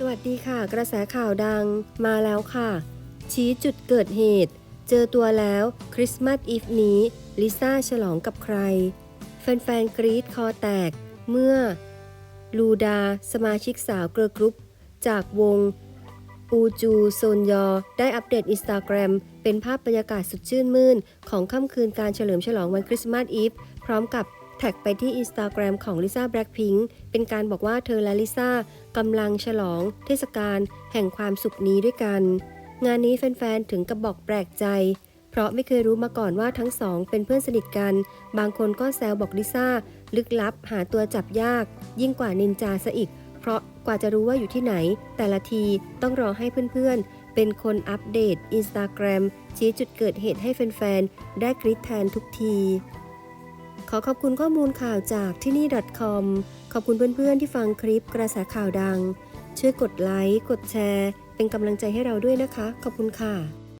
สวัสดีค่ะ กระแสข่าวดังมาแล้วค่ะ ชี้จุดเกิดเหตุ เจอตัวแล้วคริสต์มาสอีฟนี้ลิซ่าฉลองกับใคร แฟนๆกรี๊ดคอแตก เมื่อ ลูดา สมาชิกสาวเกอร์กรุ๊ป จากวง อูจูโซนยอ ได้อัปเดตอินสตาแกรมเป็นภาพบรรยากาศสุดชื่นมื่น ของค่ำคืนการเฉลิมฉลองวันคริสต์มาสอีฟพร้อมกับ แท็กไปที่อินสตาแกรมของลิซ่าแบล็คพิงค์เป็นการบอกว่าเธอและลิซ่ากำลังฉลอง เทศกาลแห่งความสุขนี้ด้วยกัน งานนี้แฟนๆ ถึงกับบอกแปลกใจ เพราะไม่เคยรู้มาก่อนว่าทั้งสองเป็นเพื่อนสนิทกัน บางคนก็แซวบอกลิซ่า ลึกลับหาตัวจับยาก ยิ่งกว่านินจาซะอีก เพราะกว่าจะรู้ว่าอยู่ที่ไหน แต่ละทีต้องรอให้เพื่อนๆ เป็นคนอัปเดตอินสตาแกรมชี้จุดเกิดเหตุให้แฟนๆ ได้กรี๊ดแทนทุกที ขอขอบคุณข้อมูลข่าวจากที่นี่ .com ขอบคุณเพื่อนๆที่ฟังคลิปกระแสข่าวดัง ช่วยกดไลค์ กดแชร์ เป็นกำลังใจให้เราด้วยนะคะ ขอบคุณค่ะ